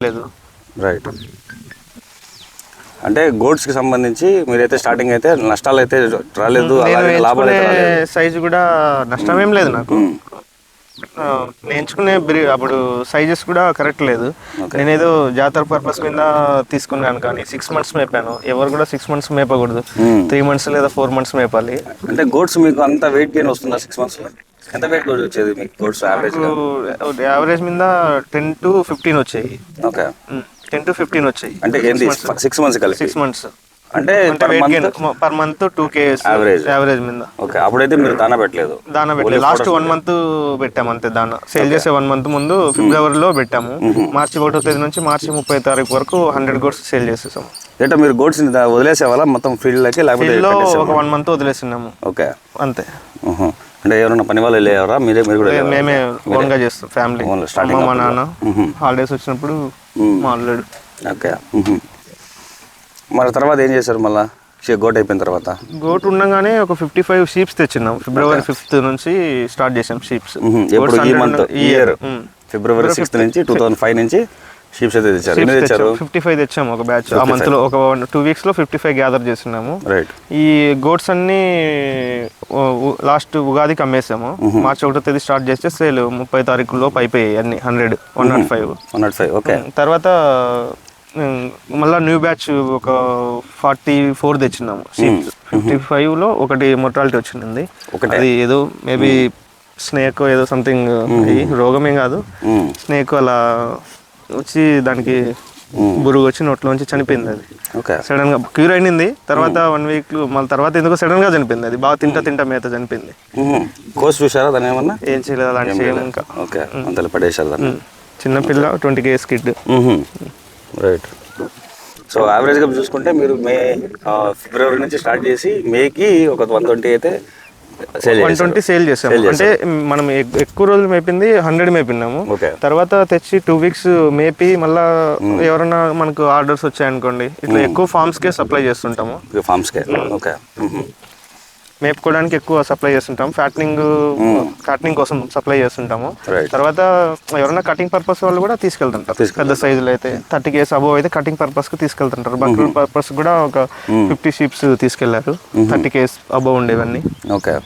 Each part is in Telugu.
లేదు. రైట్ అంటే గోడ్స్కి సంబంధించి మీరైతే స్టార్టింగ్ అయితే నష్టాలు అయితే రాలేదు అలాగే లాభాలు అయితే రాలేదు. సైజు కూడా నష్టం ఏం లేదు నాకు. ఆ, నేను ఎంచుకునే బ్రీ అప్పుడు సైజెస్ కూడా కరెక్ట్ లేదు. నేనేదో జాతర పర్పస్ మీద తీసుకున్నాను కానీ సిక్స్ మంత్స్ మేపాను. ఎవరు కూడా సిక్స్ మంత్స్ మేపకూడదు. త్రీ మంత్స్ లేదా ఫోర్ మంత్స్ మేపాలి. అంటే గోడ్స్ మీకు అంత వెయిట్ గెయిన్ వస్తుందా సిక్స్ మంత్స్ ఎంత వెయిట్ వచ్చేది మీకు గోడ్స్ యావరేజ్ యావరేజ్ మీద టెన్ టు ఫిఫ్టీన్ వచ్చాయి. ఓకే. టెన్ టు ఫిఫ్టీన్ వచ్చాయి. అంటే ఏంటి సిక్స్ మంత్స్ కలిపి? సిక్స్ మంత్స్ అంటే per month two case Average. Average మీద. ఓకే అప్పుడైతే మీరు దానా పెట్టలేదు. దానా పెట్టలేదు. లాస్ట్ వన్ మంత్ పెట్టాము అంతే దానా. సేల్ చేసే వన్ మంత్ ముందు ఫిబ్రవరిలో పెట్టాము. మార్చి ఒకటో తేదీ నుంచి మార్చి ముప్పై తారీఖు వరకు హండ్రెడ్ గోడ్స్ సేల్ చేసేసాము. అంటే మీరు గోడ్స్ వదిలేసేవాళ్ళ? మొత్తం ఫీల్డ్లకి లేకపోతే? ఒక వన్ మంత్ వదిలేస్తున్నాము ఓకే. అంతే. అంటే ఎవరైనా పని వాళ్ళు వెళ్ళేవారా? మీరే మీరు కూడా? మేమే ఓన్గా చేస్తాం ఫ్యామిలీ అమ్మ మా. నాన్న హాలిడేస్ వచ్చినప్పుడు మా అల్లుడు. ఓకే. మరి తర్వాత ఏం చేశారు మళ్ళా? గోట్ అయిపోయిన తర్వాత? గోట్ ఉండగానే ఒక ఫిఫ్టీ ఫైవ్ షీప్స్ తెచ్చినాం ఫిబ్రవరి ఫిఫ్త్ నుంచి స్టార్ట్ చేసాం షీప్స్. ఎప్పుడు ఈ మంత్ ఈ ఇయర్ ఫిబ్రవరి సిక్స్త్ నుంచి టూ థౌసండ్ ఫైవ్ నుంచి షీప్స్ అయితే తెచ్చారు. ఎన్ని తెచ్చారు? ఫిఫ్టీ ఫైవ్ తెచ్చాము ఒక బ్యాచ్ ఆ మంత్లో ఒక టూ వీక్స్లో ఫిఫ్టీ ఫైవ్ గ్యాదర్ చేస్తున్నాము. రైట్ ఈ గోడ్స్ అన్ని లాస్ట్ ఉగాదికి అమ్మేసాము. మార్చి ఒకటో తేదీ స్టార్ట్ చేస్తే సేల్ ముప్పై తారీఖు లోపు అయిపోయాయి అన్ని hundred one not five one not five okay తర్వాత మళ్ళా న్యూ బ్యాచ్ ఒక ఫార్టీ ఫోర్ తెచ్చినాము ఫిఫ్టీ ఫైవ్లో ఒకటి మొర్టాలిటీ వచ్చింది ఒకటే? అది ఏదో మేబీ స్నేక్ ఏదో సంథింగ్ రోగమే కాదు. స్నేక్ అలా వచ్చి దానికి బురుగు వచ్చి నోట్లోంచి చనిపోయింది అది. ఓకే. సడన్గా క్యూర్ అయింది తర్వాత వన్ వీక్ మళ్ళీ తర్వాత ఎందుకో సడన్గా చనిపోయింది అది. బాగా తింటా తింటా మేత చనిపోయింది. కోర్స్ చూసారా దాని ఏమన్నా? ఏం చేయలేదు అలాంటి చేయం ఇంకా. ఓకే. అంతలో పడేసారు దాన్ని. చిన్న పిల్ల twenty Ks kid right so యావరేజ్గా చూసుకుంటే మీరు మే ఫిబ్రవరి నుంచి స్టార్ట్ చేసి మేకి ఒక వన్ ట్వంటీ అయితే వన్ ట్వంటీ సేల్ చేసాము అంటే మనం ఎక్- ఎక్కువ రోజులు మేపింది హండ్రెడ్ మేపినాము ఓకే. తర్వాత తెచ్చి టూ వీక్స్ మేపి మళ్ళా ఎవరైనా మనకు ఆర్డర్స్ వచ్చాయనుకోండి ఇట్లా ఎక్కువ ఫార్మ్స్ కే సప్లై చేస్తుంటాము. ఫార్మ్స్కే ఓకే. మేపుకోవడానికి ఎక్కువ సప్లై చేస్తుంటాం. ఫ్యాటనింగ్ ఫ్యాటనింగ్ కోసం సప్లై చేస్తుంటాము. తర్వాత ఎవరైనా కటింగ్ పర్పస్ వాళ్ళు కూడా తీసుకెళ్తుంటారు. పెద్ద సైజులో అయితే థర్టీ కేస్ అబోవ్ అయితే కటింగ్ పర్పస్కు తీసుకెళ్తుంటారు. బక్రీడ్ పర్పస్ కూడా ఒక ఫిఫ్టీ షీప్స్ తీసుకెళ్ళారు. థర్టీ కేస్ అబోవ్ ఉండేవన్నీ. ఓకే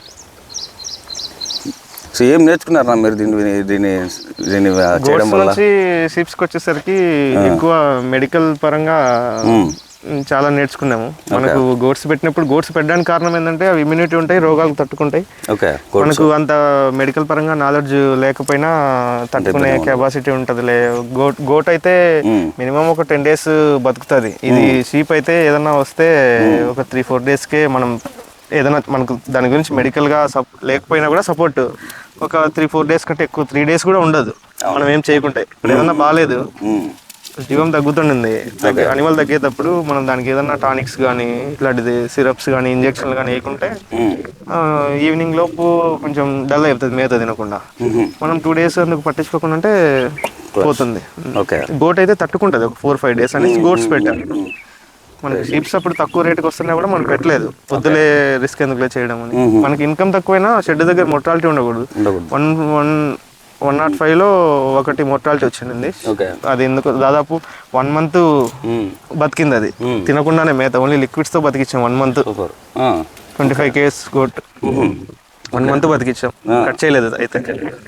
సో ఏం నేర్చుకున్నారా మీరు దీన్ని దీన్ని దీన్ని చేయడం వల్ల? నుంచి షీప్స్కి వచ్చేసరికి ఎక్కువ మెడికల్ పరంగా చాలా నేర్చుకున్నాము. మనకు గోడ్స్ పెట్టినప్పుడు గోడ్స్ పెట్టడానికి కారణం ఏంటంటే అవి ఇమ్యూనిటీ ఉంటాయి రోగాలు తట్టుకుంటాయి. మనకు అంత మెడికల్ పరంగా నాలెడ్జ్ లేకపోయినా తట్టుకునే కెపాసిటీ ఉంటదిలే. గోట్ గోట్ అయితే మినిమం ఒక టెన్ డేస్ బతుకుతుంది. ఇది షీప్ అయితే ఏదన్నా వస్తే ఒక త్రీ ఫోర్ కే మనం ఏదైనా మనకు దాని గురించి మెడికల్గా సప్ లేకపోయినా కూడా సపోర్ట్ ఒక త్రీ ఫోర్ డేస్ కంటే ఎక్కువ త్రీ డేస్ కూడా ఉండదు. మనం ఏం చేయకుంటే. ఇప్పుడు ఏదన్నా బాగాలేదు జీవం తగ్గుతుండింది అనిమల్ తగ్గేటప్పుడు మనం దానికి ఏదన్నా టానిక్స్ కానీ ఇట్లాంటిది సిరప్స్ కానీ ఇంజక్షన్లు కానీ వేయకుంటే ఈవినింగ్ లోపు కొంచెం డల్ అయిపోతుంది మేత తినకుండా. మనం టూ డేస్ అందుకు పట్టించుకోకుండా ఉంటే పోతుంది. గోట్ అయితే తట్టుకుంటుంది ఒక ఫోర్ ఫైవ్ డేస్ అనేసి గోట్స్ పెట్టారు. మనకి షీప్స్ అప్పుడు తక్కువ రేటుకి వస్తున్నా కూడా మనం పెట్టలేదు. వద్దులే రిస్క్ ఎందుకులే చేయడం అని. మనకి ఇన్కమ్ తక్కువైనా షెడ్ దగ్గర ఉండకూడదు. ఉండకూడదు. వన్ వన్ వన్ నాట్ ఫైవ్లో ఒకటి మొర్టాలిటీ వచ్చింది అది ఎందుకు? దాదాపు వన్ మంత్ బతికింది అది తినకుండానే మేత ఓన్లీ లిక్విడ్స్తో బతికించాం one month. Twenty five Ks goat. One month బతికించాం cut చేయలేదు అయితే.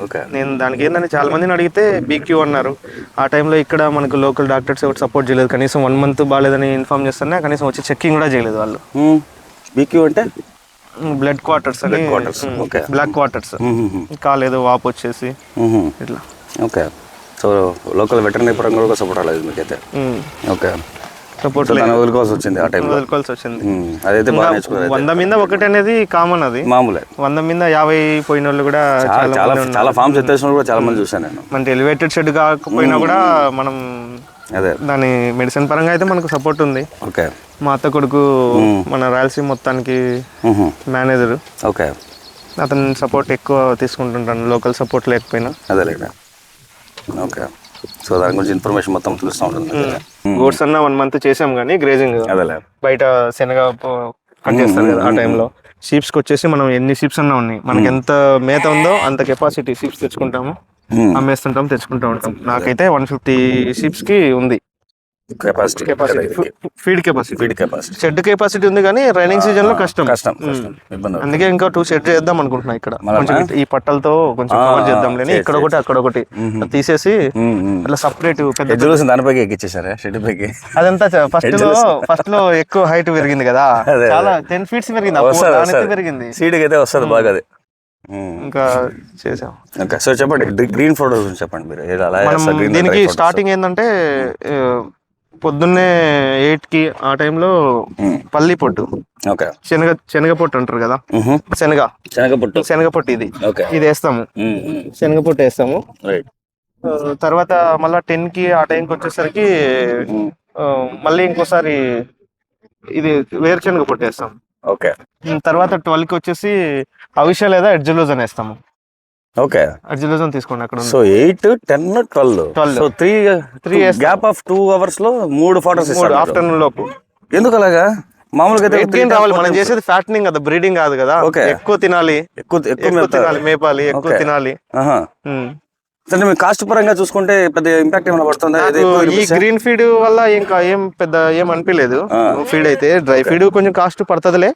ఓకే. నేను దానికి ఏంటంటే చాలా మందిని అడిగితే బీక్యూ అన్నారు. ఆ టైంలో ఇక్కడ మనకు లోకల్ డాక్టర్స్ ఎవరు సపోర్ట్ చేయలేదు. కనీసం వన్ మంత్ బాగాలేదని ఇన్ఫార్మ్ చేస్తున్నా కనీసం వచ్చి చెక్కింగ్ కూడా చేయలేదు వాళ్ళు. బీక్యూ అంటే? Blood quarters quarters, okay. Black quarters. కాలేదు వాపు వచ్చేసి మ్మ్. ఇట్లా. ఓకే సో లోకల్ వెటర్నరీ పరంగా కూడా సపోర్ట్ రాలేదు మీకైతే? ఓకే సపోర్ట్ సో దాన్ని వదులుకోవాల్సి వచ్చింది ఆ టైంలో వదులుకోవాల్సి వచ్చింది. మ్మ్. అదైతే బాగా నేర్చుకున్నారు వంద మీద ఒకటి అనేది కామన్ అది. మామూలే. వంద మీద యాభై పోయిన వాళ్ళు కూడా చాలా ఫామ్స్ ఎత్తేసిన కూడా చాలా మంది చూశాను నేను. మనకి ఎలివేటెడ్ షెడ్ కాకపోయినా కూడా మనం అదే. దాని మెడిసిన్ పరంగా అయితే మనకు సపోర్ట్ ఉంది. ఓకే. మా అత్త కొడుకు మన రాయలసీమ మొత్తానికి. Manager okay. అతని సపోర్ట్ ఎక్కువ తీసుకుంటుంటాను లోకల్ సపోర్ట్ లేకపోయినా. అదేలేండి ఓకే. సో దాని గురించి ఇన్ఫర్మేషన్ మొత్తం తెలుస్తూ ఉంటుంది గోడ్స్ అన్న వన్ మంత్ చేసాం కానీ గ్రేజింగ్ అదేలే. బయట శనగ కట్ చేస్తారు కదా ఆ టైంలో షీప్స్కి వచ్చేసి మనం ఎన్ని షీప్స్ అన్నా ఉన్నాయి? మనకి ఎంత మేత ఉందో అంత కెపాసిటీ షీప్స్ తెచ్చుకుంటాము. అమ్మేస్తుంటాం తెచ్చుకుంటూ ఉంటాం. నాకైతే వన్ ఫిఫ్టీ షీప్స్కి ఉంది. Capacity feed capacity feed capacity shed capacity ఉంది కానీ రైనింగ్ సీజన్లో కష్టం. కష్టం కష్టం. ఇబ్బంది అవుతుంది. అందుకే ఇంకా టూ షెడ్ చేద్దాం అనుకుంటున్నా ఇక్కడ? కొంచెం ఈ పట్టలతో కొంచెం కవర్ చేద్దాం లేని ఇక్కడ ఒకటి అక్కడ ఒకటి. మ్మ్. తీసేసి. అట్లా సపరేట్ పెద్ద చూసి దానిపైకి ఎక్కిచ్చేసారా షెడ్ పైకి? అదంతా ఫస్ట్లో. ఫస్ట్లో ఎక్కువ హైట్ పెరిగింది కదా. చాలా టెన్ ఫీట్స్ పెరిగింది పెరిగింది. సీడ్కి అయితే వస్తుంది బాగా అది. ఇంకా చేసాం. ఓకే సో చెప్పండి గ్రీన్ ఫోటో గురించి చెప్పండి మీరు. మనం దీనికి. స్టార్టింగ్ ఏంటంటే పొద్దున్నే ఎయిట్కి ఆ టైంలో. పల్లి పొట్టు. ఓకే. శనగ శనగ పొట్టు అంటారు కదా. శనగ. శనగ పుట్టు. శనగ పొట్టు ఇది. ఇది వేస్తాము. శనగ పొట్టు వేస్తాము. తర్వాత మళ్ళా టెన్కి ఆ టైంకి వచ్చేసరికి మళ్ళీ ఇంకోసారి ఇది వేరుశనగ పొట్టు వేస్తాం. ఓకే తర్వాత ట్వెల్వ్కి వచ్చేసి అవిష లేదా ఎడ్జులోజన్ వేస్తాము ఓకే ఎడ్జులోజన్ తీసుకోండి అక్కడ. So eight ten twelve 12. So three వేస్తాం. గ్యాప్ ఆఫ్ టూ అవర్స్లో మూడు ఫోటోస్ మూడు ఇస్తారు ఆఫ్టర్నూన్ లోపు ఎందుకు అలాగా మామూలుగా times, రావాలి మనం. చేసేది ఫ్యాటనింగ్ కదా బ్రీడింగ్ కాదు కదా. ఎక్కువ తినాలి ఎక్కువ ఎక్కువ. తినాలి మేపాలి ఎక్కువ. తినాలి. అంటే మీ కాస్ట్ పరంగా చూసుకుంటే పెద్ద ఇంపాక్ట్ ఏమైనా పడుతుందా? ఈ? గ్రీన్ ఫీడ్ వల్ల ఇంకా ఏం పెద్ద ఏం అనిపించలేదు. ఫీడ్ అయితే డ్రై ఫీడ్ కొంచెం కాస్ట్ పడుతుందిలే.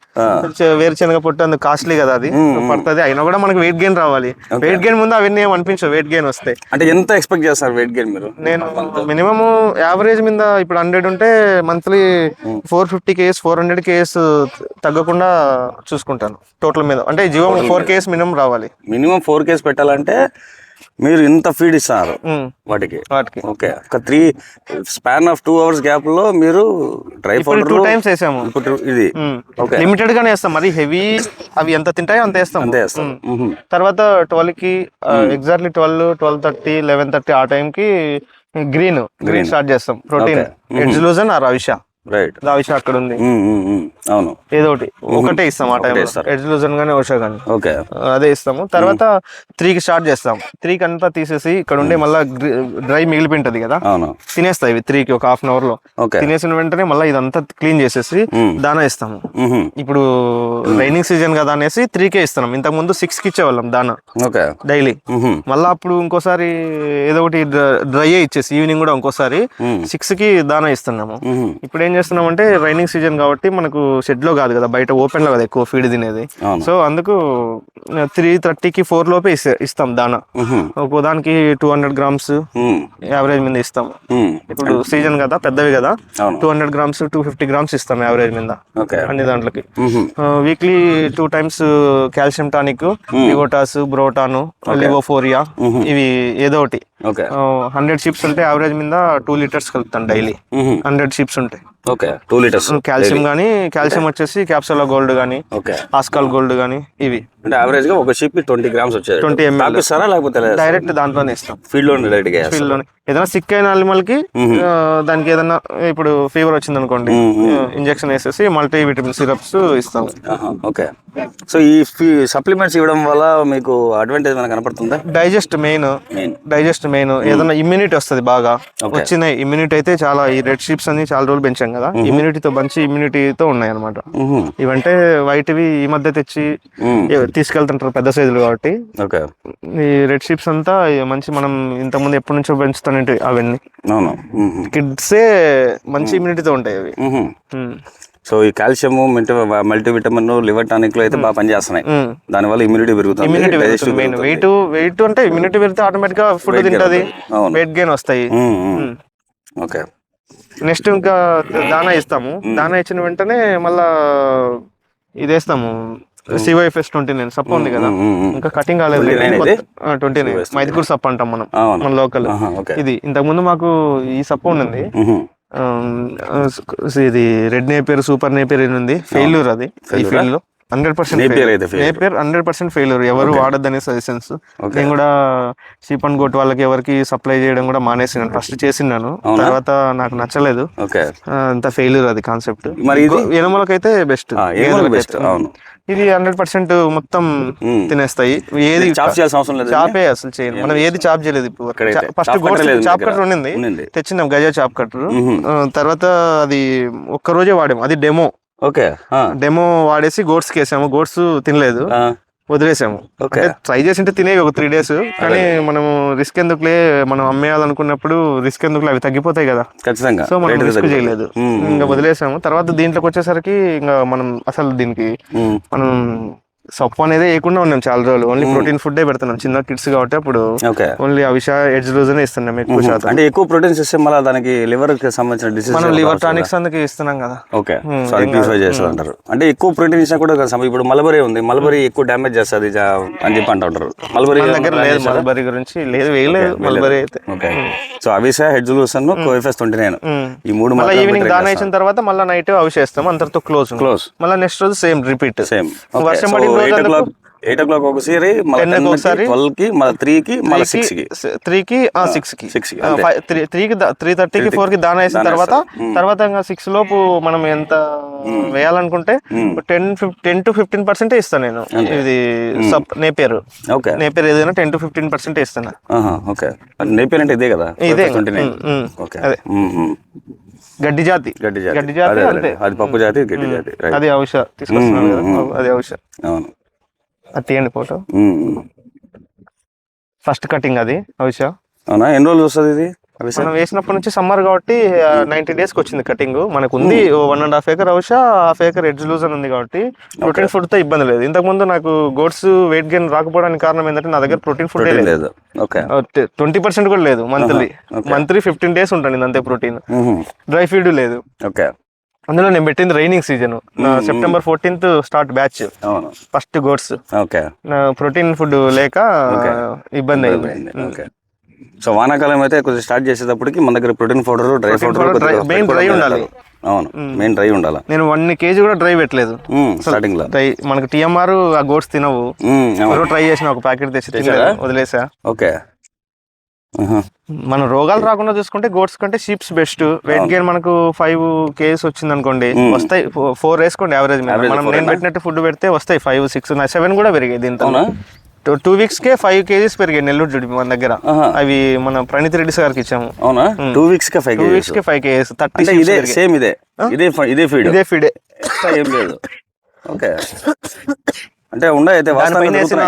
వేరుశనగ పొట్టు అందుకు కాస్ట్లీ కదా అది. పడుతుంది. అయినా కూడా మనకి వెయిట్ గెయిన్ రావాలి. వెయిట్ గెయిన్ ముందు అవన్నీ ఏం అనిపించవు వెయిట్ గెయిన్ వస్తే. అంటే ఎంత ఎక్స్పెక్ట్ చేస్తారు వెయిట్ గెయిన్ మీరు? నేను మినిమం యావరేజ్ మీద ఇప్పుడు హండ్రెడ్ ఉంటే monthly four fifty KS four hundred KS తగ్గకుండా చూసుకుంటాను. టోటల్ మీద. అంటే జీవం ఫోర్ కేఎస్ మినిమం రావాలి. మినిమం ఫోర్ కేస్ పెట్టాలంటే మీరు ఇంత ఫీడ్ ఇస్తున్నారు వాటికి. వాటికి. ఓకే. ఒక three span of two hours గ్యాప్లో మీరు డ్రై పౌడర్ టూ టైమ్స్ వేసాము. ఇప్పుడు ఇది. ఓకే. లిమిటెడ్ గానే వేస్తాం. మరి హెవీ అవి ఎంత తింటాయో అంత వేస్తాం అంతే వేస్తారు మ్హూ. తర్వాత ట్వెల్వ్కి exactly twelve twelve thirty eleven thirty ఆ టైం కి గ్రీన్ గ్రీన్ స్టార్ట్ చేస్తాం. ప్రోటీన్ ఎడ్జ్ లూజన్ ఆ రవిష రైట్ రవిష అక్కడ ఉంది. అవును. ఏదో ఒకటి. ఒకటే ఇస్తాం ఆ టైం. ఎడ్జ్ లూజన్ గానీ ఓషా గానీ. ఓకే. అదే ఇస్తాము. తర్వాత త్రీకి స్టార్ట్ చేస్తాం. త్రీకి అంతా తీసేసి ఇక్కడ ఉండే మళ్ళీ డ్రై మిగిలిపోయింటది కదా. అవును. తినేస్తాయి ఇవి త్రీకి ఒక హాఫ్ అన్ అవర్లో. తినేసిన వెంటనే మళ్ళీ ఇదంతా క్లీన్ చేసేసి. దానా ఇస్తాము. ఇప్పుడు రైనింగ్ సీజన్ కదా అనేసి త్రీకే ఇస్తున్నాం. ఇంతకు ముందు సిక్స్కి ఇచ్చేవాళ్ళం దానా. ఓకే. డైలీ. మళ్ళీ అప్పుడు ఇంకోసారి ఏదో ఒకటి డ్రై ఇచ్చేసి ఈవినింగ్ కూడా ఇంకోసారి. సిక్స్కి దానా ఇస్తున్నాము. ఇప్పుడు ఏం చేస్తున్నాం అంటే రైనింగ్ సీజన్ కాబట్టి మనకు షెడ్లో కాదు కదా బయట ఓపెన్లో కదా ఎక్కువ ఫీడ్ తినేది. సో అందుకు త్రీ థర్టీకి ఫోర్ లోపే ఇస్తే- దానా. మ్హూ. ఒక దానికి టూ హండ్రెడ్ గ్రామ్స్. యావరేజ్ మీద ఇస్తాం. ఇప్పుడు సీజన్ కదా పెద్దవి కదా two hundred grams two fifty grams ఇస్తాం యావరేజ్ మీద. అన్ని దాంట్లోకి. Weekly two times calcium tonic లివోటాస్ బ్రోటాను లివోఫోరియా ఇవి ఏదో ఒకటి. హండ్రెడ్ షిప్స్ ఉంటే యావరేజ్ మీద టూ లీటర్స్ కలుపుతాను డైలీ. హండ్రెడ్ షిప్స్ ఉంటాయి. Okay two litres. కాల్షియం కానీ కాల్షియం వచ్చేసి క్యాప్సోలా గోల్డ్ కానీ ఆస్కాల్ గోల్డ్ కానీ ఇవి. అంటే యావరేజ్గా ఒక షీప్ ట్వంటీ గ్రామ్స్ వచ్చేది. 20 ml. తాపిస్తారా లేకపోతే డైరెక్ట్ దాంట్లోనే ఇస్తాం. ఫీల్డ్లో డైరెక్ట్గా ఫీల్డ్లోనే. ఏదైనా సిక్ అయిన అనిమల్కి ఆ, దానికి ఏదైనా ఇప్పుడు ఫీవర్ వచ్చింది అనుకోండి ఇంజెక్షన్ వేసేసి మల్టీ విటమిన్ సిరప్స్ ఇస్తాం ఓకే. సో ఈ సప్లిమెంట్స్ ఇవ్వడం వల్ల మీకు అడ్వాంటేజ్ మనకు కనపడుతుందా? డైజెస్ట్ మెయిన్ డైజెస్ట్ మెయిన్ ఏదైనా ఇమ్యూనిటీ వస్తుంది బాగా. వచ్చినాయి. ఇమ్యూనిటీ అయితే చాలా ఈ రెడ్ షీప్స్ అని చాలా రోజులు పెంచాం కదా. ఇమ్యూనిటీతో మంచి ఇమ్యూనిటీతో ఉన్నాయి అనమాట ఇవంటే వైట్వి ఈ మధ్య తెచ్చి తీసుకెళ్తుంటారు పెద్ద సైజులు కాబట్టి. ఓకే. ఈ రెడ్ షీప్స్ అంతా మంచి మనం ఇంతకుముందు ఎప్పటి నుంచో పెంచుతానంటే అవన్నీ. అవును. కిడ్సే మంచి ఇమ్యూనిటీతో ఉంటాయి అవి. సో ఈ కాల్షియం మల్టీ విటమిన్ లివర్ టానిక్లో అయితే బాగా పనిచేస్తున్నాయి. దానివల్ల ఇమ్యూనిటీ పెరుగుతుంది. వెయిట్ వెయిట్ అంటే ఇమ్యూనిటీ పెరిగితే ఆటోమేటిక్గా ఫుడ్ తింటది. వెయిట్ గెయిన్ వస్తాయి. ఓకే. నెక్స్ట్ ఇంకా దానా ఇస్తాము దానా ఇచ్చిన వెంటనే మళ్ళా ఇది వేస్తాము సివైఎఫ్ఎస్ ట్వంటీ నైన్ సప్ప ఉంది కదా. ఇంకా కటింగ్ కాలేదు. 29 ఇది? Twenty nine. మైదుకూరు సప్ప అంటాం మనం. మన లోకల్. ఇది ఇంతకు ముందు మాకు ఈ సప్ప ఉన్నది మ్మ్. ఇది రెడ్ నేపియర్ సూపర్ నేపియర్ అని ఉంది. ఫెయిల్యూర్ అది. ఈ ఫీల్డ్లో హండ్రెడ్ పర్సెంట్ అయితే. నేపియర్ హండ్రెడ్ పర్సెంట్ ఫెయిల్యూర్ ఎవరు వాడద్దని సజెషన్స్ నేను కూడా చీప్ అండ్ గోట్ వాళ్ళకి ఎవరికి సప్లై చేయడం కూడా మానేసినాను ఫస్ట్ చేసినాను తర్వాత నాకు నచ్చలేదు. అంత ఫెయిల్యూర్ అది కాన్సెప్ట్ మరి ఇది? ఎనుమలకైతే బెస్ట్ బెస్ట్ అవును. ఇది హండ్రెడ్ పర్సెంట్ మొత్తం మ్మ్. తినేస్తాయి. ఏది చాప్ చేయాల్సిన అవసరం లేదు చాపే అసలు చేయను. మనం ఏది చాప్ చేయలేదు ఇప్పుడు. ఫస్ట్ చాప్ కట్టర్ చాప్ ఉండింది. తెచ్చినాం గజా చాప్ కట్టర్ తర్వాత అది ఒక్క రోజే వాడాము అది డెమో ఓకే డెమో వాడేసి గోడ్స్ వేసాము. గోడ్స్ తినలేదు. వదిలేసాము. ఓకే. ట్రై చేసింటే తినేవి ఒక త్రీ డేస్ కానీ మనము రిస్క్ ఎందుకులే మనం అమ్మేయాలనుకున్నప్పుడు రిస్క్ ఎందుకులే అవి తగ్గిపోతాయి కదా. ఖచ్చితంగా. సో మనం రిస్క్. చేయలేదు. ఇంకా వదిలేసాము. తర్వాత దీంట్లోకి వచ్చేసరికి ఇంకా మనం అసలు దీనికి. మనం సప్పు అనేది వేయకుండా ఉన్నాం చాలా రోజులు. ఓన్లీ ప్రోటీన్ ఫుడ్ పెడుతున్నాం. చిన్న కిడ్స్ కాబట్టి అప్పుడు ఓకే. ఓన్లీ అవిష ఎడ్జ్ రోజునే ఇస్తున్నాం ఎక్కువ శాతం. అంటే ఎక్కువ ప్రోటీన్స్ ఇస్తే మళ్ళీ దానికి లివర్కి సంబంధించిన డిసీజ్ మనం లివర్ టానిక్స్ అందుకు ఇస్తున్నాం కదా. ఓకే. ప్యూరిఫై చేస్తారు అంటారు అంటే ఎక్కువ ప్రోటీన్ ఇచ్చినా కూడా ఇప్పుడు మలబరీ ఉంది. మలబరీ ఎక్కువ డ్యామేజ్ చేస్తుంది అని చెప్పి అంటూ ఉంటారు మలబరీ దగ్గర లేదు మల్బరీ గురించి. లేదు వేయలేదు. మల్బరీ అయితే. Okay. So అవిసా hedge lucerne COFS twenty nine. ఈ మూడు మళ్ళీ ఈవినింగ్ దాని ఇచ్చిన తర్వాత మళ్ళీ నైట్ అవిషేస్తాం అంతటితో క్లోజ్ క్లోజ్ మళ్ళీ నెక్స్ట్ రోజు సేమ్ రిపీట్ సేమ్ వర్షం రోజు eight o'clock eight o'clock ఒకసారి మళ్ళీ 10 టెన్కి ఒకసారి, ట్వెల్వ్కి మళ్ళీ త్రీ కి మళ్ళీ సిక్స్కి త్రీ కి సిక్స్కి కి, త్రీ కి త్రీ థర్టీకి ఫోర్కి దాన వేసిన తర్వాత తర్వాత ఇంకా సిక్స్ లోపు మనం ఎంత వేయాలనుకుంటే ten ten to fifteen percent ఇస్తాను నేను. ఇది సబ్ నేపేరు ఓకే. నేపేరు ఏదైనా టెన్ టు ఫిఫ్టీన్ పర్సెంట్ ఇస్తాను. ఓకే. నేపేర్ అంటే ఇదే కదా? ఇదే. అదే. గడ్డి జాతి. గడ్డి జాతి. గడ్డి జాతి. అంతే. అది పప్పు జాతి గడ్డి జాతి అది ఔష తీసుకొస్తున్నాను కదా. అది ఔష అవును. అది తీయండి ఫోటో. ఫస్ట్ కటింగ్ అది ఔష అవునా? ఎన్ని రోజులు వస్తుంది ఇది? మనం వేసినప్పటి నుంచి సమ్మర్ కాబట్టి నైన్టీ డేస్కి వచ్చింది కటింగ్. మనకు ఉంది వన్ అండ్ హాఫ్ ఏకర్ ఔష హాఫ్ ఏకర్ ఎడ్జ్ లూజ్ అని ఉంది కాబట్టి ప్రోటీన్ ఫుడ్తో ఇబ్బంది లేదు. ఇంతకు ముందు నాకు గోడ్స్ వెయిట్ గెయిన్ రాకపోవడానికి కారణం ఏంటంటే నా దగ్గర ప్రోటీన్ ఫుడ్ లేదు. ట్వంటీ పర్సెంట్ కూడా లేదు మంత్లీ మంత్లీ ఫిఫ్టీన్ డేస్ ఉంటుంది అంతే ప్రోటీన్. డ్రై ఫీడ్ లేదు. ఓకే అందులో నేను పెట్టింది raining season September fourteenth start batch first goats okay protein food లేక ఇబ్బంది అయింది. ఓకే సో వానాకాలం అయితే కొంచెం స్టార్ట్ చేసేటప్పటికి మన దగ్గర protein powder dry powder main dry ఉండాలి. అవును మెయిన్ డ్రై ఉండాలి. నేను వన్ కేజీ కూడా డ్రై పెట్టలేదు. స్టార్టింగ్లో. డ్రై మనకు టిఎంఆర్ ఆ గోడ్స్ తినవు. ట్రై చేసిన ఒక ప్యాకెట్ తెచ్చి వదిలేసా? ఓకే. మనం రోగాలు రాకుండా చూసుకుంటే గోడ్స్ కంటే షీప్స్ బెస్ట్. వెయిట్ గెయిన్ మనకు ఫైవ్ కేజీస్ వచ్చింది అనుకోండి వస్తాయి. ఫోర్ వేసుకోండి యావరేజ్ మనం నేను పెట్టినట్టు ఫుడ్ పెడితే వస్తాయి. ఫైవ్ సిక్స్ సెవెన్ కూడా పెరిగాయి దీంతో టూ వీక్స్ కే ఫైవ్ కేజీస్ పెరిగాయి నెల్లూరు జుడి మన దగ్గర. అవి మన ప్రణీత్ రెడ్డి గారికి ఇచ్చాము. అవునా? టూ వీక్స్కి ఫైవ్ టూ వీక్స్ కే ఫైవ్ కేజీస్. థర్టీ ఇదే సేమ్ ఇదే. ఇదే ఇదే ఫీడ్ ఇదే ఫీడే ఏం. లేదు. ఓకే అంటే ఉండే అయితే దానిపైన వేసిన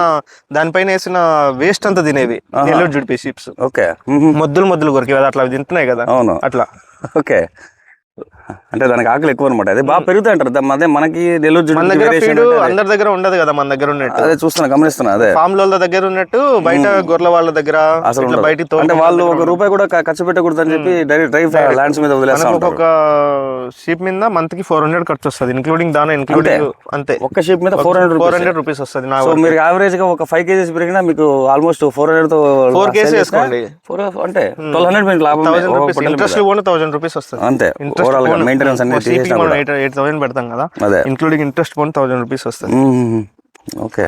దానిపైన వేసిన వేస్ట్ అంతా తినేవి నెల్లూరు జుడిపి షీప్స్ ఓకే. మొద్దులు మొద్దులు కొరికి అట్లా తింటున్నాయి కదా. అవును. అట్లా. ఓకే అంటే దానికి ఆకలి ఎక్కువ అనమాట అదే బాగా పెరుగుతాయి అంటారు. అదే మనకి నెల్లూరు మన దగ్గర ఫీడ్. అందరి దగ్గర ఉండదు కదా మన దగ్గర ఉన్నట్టు. అదే చూస్తున్నా గమనిస్తున్నా అదే. ఫామ్ వాళ్ళ దగ్గర ఉన్నట్టు బయట గొర్రెల వాళ్ళ దగ్గర అసలు. బయట అంటే వాళ్ళు ఒక రూపాయి కూడా ఖర్చు పెట్టకూడదు అని చెప్పి డైరెక్ట్ డ్రైవ్ ల్యాండ్స్ మీద వదిలేస్తా ఉంటారు. ఒక్కొక్క షీప్ మీద మంత్కి ఫోర్ హండ్రెడ్ ఖర్చు వస్తుంది ఇంక్లూడింగ్ దాని ఇంక్లూడింగ్ అంతే. ఒక్క షీప్ మీద four hundred four hundred rupees వస్తుంది సో మీరు యావరేజ్గా ఒక ఫైవ్ కేజీస్ పెరిగినా మీకు ఆల్మోస్ట్ ఫోర్ హండ్రెడ్తో ఫోర్ కేజీ వేసుకోండి. ఫోర్ అంటే ట్వెల్వ్ హండ్రెడ్ మీకు లాభం ఇంట్రెస్ట్ పోను థౌసండ్ రూపీస్ వస్తుంది. అంతే. ఓవరాల్గా మెయింటెనెన్స్ తీసేసినా మనం ఎయిట్ ఎయిట్ థౌసండ్ పెడతాం కదా. ఇంక్లూడింగ్ ఇంట్రెస్ట్ పోను థౌసండ్ రూపీస్ వస్తుంది. ఓకే.